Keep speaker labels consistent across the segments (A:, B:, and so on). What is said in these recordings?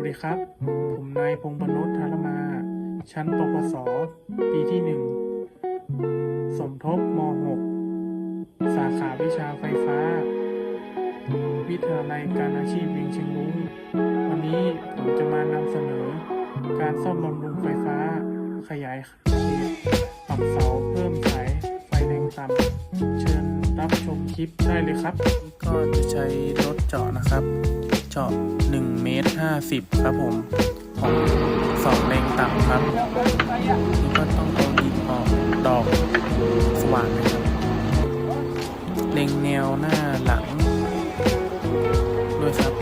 A: วัสดีครับ ผมนายพงษ์พนุษธารมา ชั้นปปสปีที่หนึ่ง สมทบม .6 สาขาวิชาไฟฟ้า วิทยาลัยการอาชีพเวียงเชียงรุ้งวันนี้ผมจะมานำเสนอ การซ่อมบำรุงไฟฟ้า ขยายเขตปรับเสาเพิ่ม คลิปได้เลยครับ ก็จะใช้รถเจาะนะครับ เจาะ1เมตร50 ครับผมของสองแรงต่ำครับนี่ก็ต้องเอาดินออกดอกสว่างนะครับเล็งแนวหน้าหลัง ด้วยครับ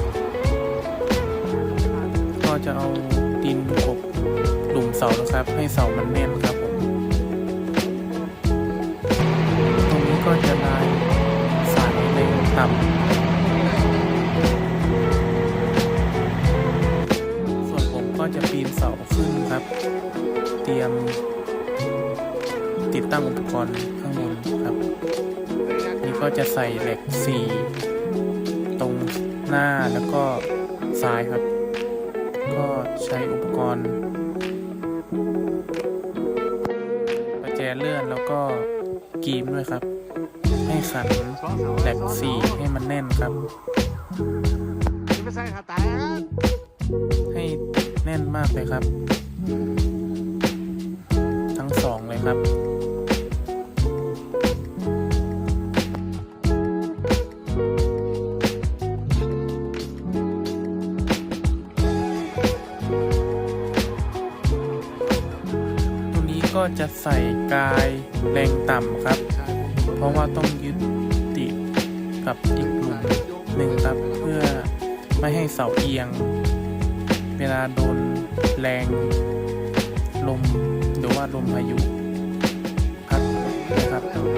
A: ก็จะเอาดินกบหลุมเสานะครับ ให้เสามันแน่นครับผม ตรงนี้ก็จะ ครับ เตรียมติดตั้งอุปกรณ์ข้างบนครับ นี่ก็จะใส่เหล็กสีตรงหน้าแล้วก็ซ้ายครับ ก็ใช้อุปกรณ์ประแจเลื่อนแล้วก็กรีมด้วยครับ ให้ขันแหลกสี่ให้มันแน่นครับ
B: ให้
A: แน่นมากเลยครับ ทั้งสองเลยครับตัวนี้ก็จะใส่กายแรงต่ำครับ เพราะว่าต้องยึดติดกับอีกกลุ่มหนึ่งครับเพื่อไม่ให้เสาเอียง เวลาโดนแรงลมหรือว่าลมพายุพัดนะครับ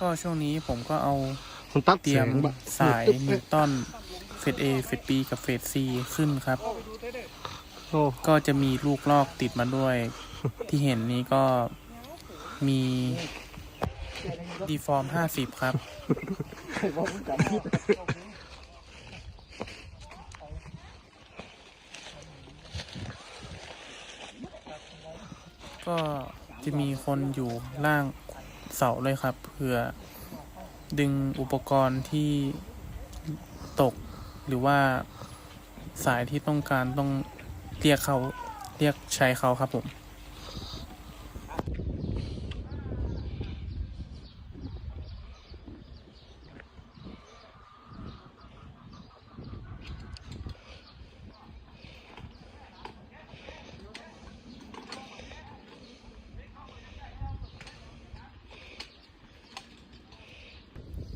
A: ก็ช่วงนี้ผมก็เอา
B: คนตัด
A: เตรี
B: เสี
A: ย
B: ย
A: ม
B: งแบบ
A: สายนิวตันเฟส A เฟส B กับเฟส C ขึ้นครับ
B: โอ้
A: ก็จะมีลูกลอกติดมาด้วย ที่เห็นนี้ก็มีดีฟอร์ม50ครับ ก็จะมีคนอยู่ล่าง เสาเลยครับเพื่อดึงอุปกรณ์ที่ตกหรือว่าสายที่ต้องการต้องเรียกเขาเรียกใช้เขาครับผม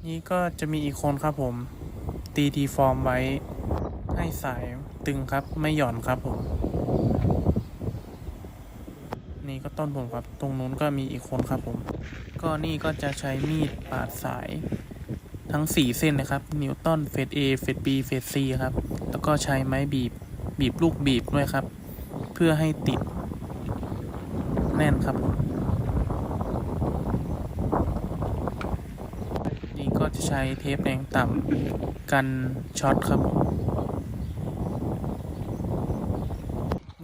A: นี่ก็จะมีอีกคนครับผม ตีดีฟอร์มไว้ ให้สายตึงครับไม่หย่อนครับผม นี่ก็ต้นผมครับ ตรงนู้นก็มีอีกคนครับผม ก็นี่ก็จะใช้มีดปาดสายทั้ง 4 เส้นนะครับ นิวตันเฟส A เฟส B เฟส C ครับ แล้วก็ใช้ไม้บีบ บีบลูกบีบด้วยครับ เพื่อให้ติดแน่นครับผม นี่ก็ จะใช้เทปแรงต่ำกันช็อตครับ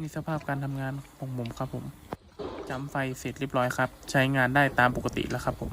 A: นี่สภาพการทำงานของผมครับผมจำไฟเสร็จเรียบร้อยครับ ใช้งานได้ตามปกติแล้วครับผม